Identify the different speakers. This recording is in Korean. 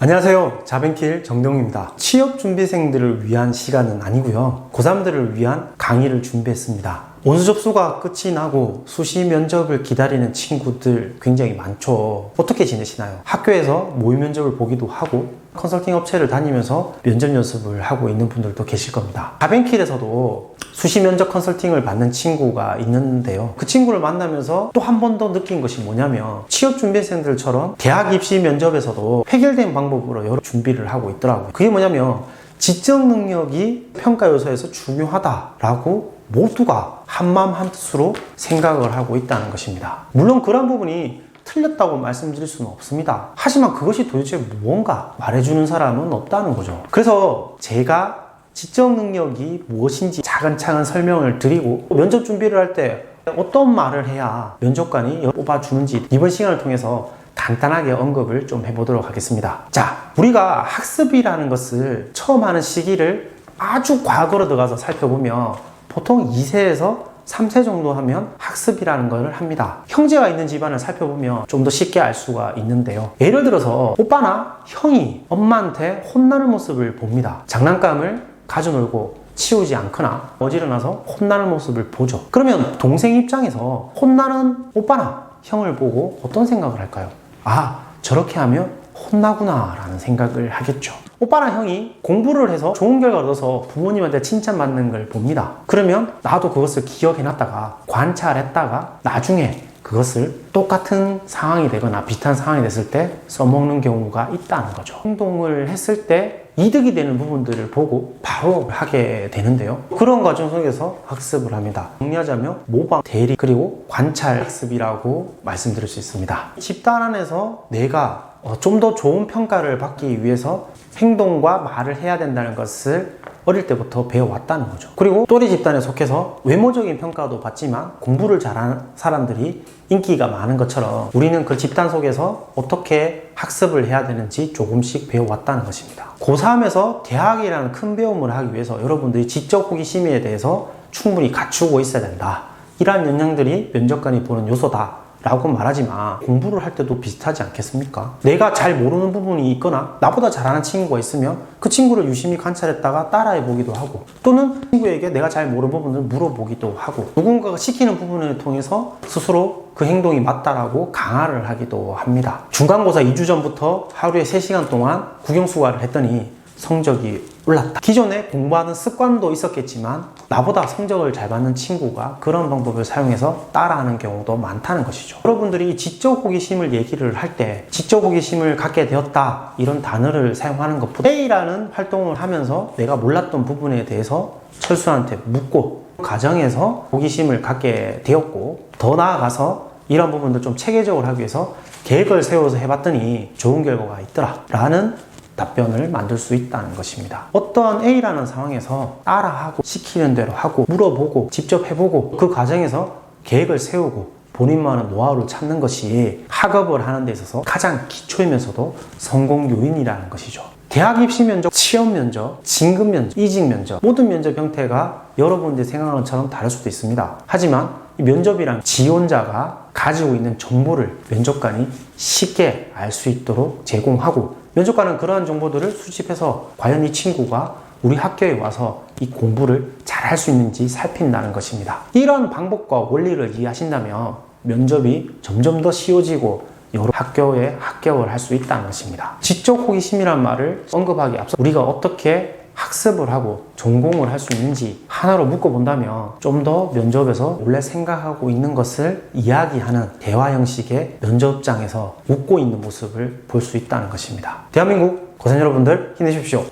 Speaker 1: 안녕하세요. 자벤킬 정동입니다. 취업 준비생들을 위한 시간은 아니고요. 고3들을 위한 강의를 준비했습니다. 원수 접수가 끝이 나고 수시 면접을 기다리는 친구들 굉장히 많죠. 어떻게 지내시나요? 학교에서 모의 면접을 보기도 하고 컨설팅 업체를 다니면서 면접 연습을 하고 있는 분들도 계실 겁니다. 자벤킬에서도 수시 면접 컨설팅을 받는 친구가 있는데요. 그 친구를 만나면서 또 한 번 더 느낀 것이 뭐냐면 취업 준비생들처럼 대학 입시 면접에서도 획일된 방법으로 여러 준비를 하고 있더라고요. 그게 뭐냐면 지적 능력이 평가 요소에서 중요하다라고 모두가 한마음 한뜻으로 생각을 하고 있다는 것입니다. 물론 그런 부분이 틀렸다고 말씀드릴 수는 없습니다. 하지만 그것이 도대체 무언가 말해주는 사람은 없다는 거죠. 그래서 제가 지적 능력이 무엇인지 차근차근 설명을 드리고 면접 준비를 할 때 어떤 말을 해야 면접관이 뽑아주는지 이번 시간을 통해서 간단하게 언급을 좀 해보도록 하겠습니다. 자, 우리가 학습이라는 것을 처음 하는 시기를 아주 과거로 들어가서 살펴보면 보통 2세에서 3세 정도 하면 학습이라는 것을 합니다. 형제가 있는 집안을 살펴보면 좀 더 쉽게 알 수가 있는데요. 예를 들어서 오빠나 형이 엄마한테 혼나는 모습을 봅니다. 장난감을 가져놀고 치우지 않거나 어지러나서 혼나는 모습을 보죠. 그러면 동생 입장에서 혼나는 오빠나 형을 보고 어떤 생각을 할까요? 아, 저렇게 하면 혼나구나 라는 생각을 하겠죠. 오빠나 형이 공부를 해서 좋은 결과 를 얻어서 부모님한테 칭찬받는 걸 봅니다. 그러면 나도 그것을 기억해놨다가 관찰했다가 나중에 그것을 똑같은 상황이 되거나 비슷한 상황이 됐을 때 써먹는 경우가 있다는 거죠. 행동을 했을 때 이득이 되는 부분들을 보고 바로 하게 되는데요. 그런 과정 속에서 학습을 합니다. 정리하자면 모방, 대리, 그리고 관찰 학습이라고 말씀드릴 수 있습니다. 집단 안에서 내가 좀 더 좋은 평가를 받기 위해서 행동과 말을 해야 된다는 것을 어릴 때부터 배워왔다는 거죠. 그리고 또래 집단에 속해서 외모적인 평가도 받지만 공부를 잘하는 사람들이 인기가 많은 것처럼 우리는 그 집단 속에서 어떻게 학습을 해야 되는지 조금씩 배워왔다는 것입니다. 고3에서 대학이라는 큰 배움을 하기 위해서 여러분들이 지적 호기심에 대해서 충분히 갖추고 있어야 된다. 이러한 영향들이 면접관이 보는 요소다. 라고 말하지만 공부를 할 때도 비슷하지 않겠습니까? 내가 잘 모르는 부분이 있거나 나보다 잘하는 친구가 있으면 그 친구를 유심히 관찰했다가 따라해 보기도 하고 또는 친구에게 내가 잘 모르는 부분을 물어보기도 하고 누군가가 시키는 부분을 통해서 스스로 그 행동이 맞다라고 강화를 하기도 합니다. 중간고사 2주 전부터 하루에 3시간 동안 국영수화를 했더니 성적이 올랐다. 기존에 공부하는 습관도 있었겠지만 나보다 성적을 잘 받는 친구가 그런 방법을 사용해서 따라하는 경우도 많다는 것이죠. 여러분들이 지적 호기심을 얘기를 할 때 지적 호기심을 갖게 되었다 이런 단어를 사용하는 것보다 A라는 활동을 하면서 내가 몰랐던 부분에 대해서 철수한테 묻고 과정에서 호기심을 갖게 되었고 더 나아가서 이런 부분도 좀 체계적으로 하기 위해서 계획을 세워서 해봤더니 좋은 결과가 있더라 라는 답변을 만들 수 있다는 것입니다. 어떠한 A라는 상황에서 따라하고 시키는 대로 하고 물어보고 직접 해보고 그 과정에서 계획을 세우고 본인만의 노하우를 찾는 것이 학업을 하는 데 있어서 가장 기초이면서도 성공 요인이라는 것이죠. 대학 입시 면접, 취업 면접, 진급 면접, 이직 면접 모든 면접 형태가 여러분들이 생각하는 것처럼 다를 수도 있습니다. 하지만 이 면접이란 지원자가 가지고 있는 정보를 면접관이 쉽게 알 수 있도록 제공하고 면접관은 그러한 정보들을 수집해서 과연 이 친구가 우리 학교에 와서 이 공부를 잘 할 수 있는지 살핀다는 것입니다. 이런 방법과 원리를 이해하신다면 면접이 점점 더 쉬워지고 여러 학교에 합격을 할 수 있다는 것입니다. 지적 호기심이란 말을 언급하기 앞서 우리가 어떻게 학습을 하고 전공을 할 수 있는지 하나로 묶어본다면 좀 더 면접에서 원래 생각하고 있는 것을 이야기하는 대화 형식의 면접장에서 웃고 있는 모습을 볼 수 있다는 것입니다. 대한민국 고생 여러분들 힘내십시오. 화이팅!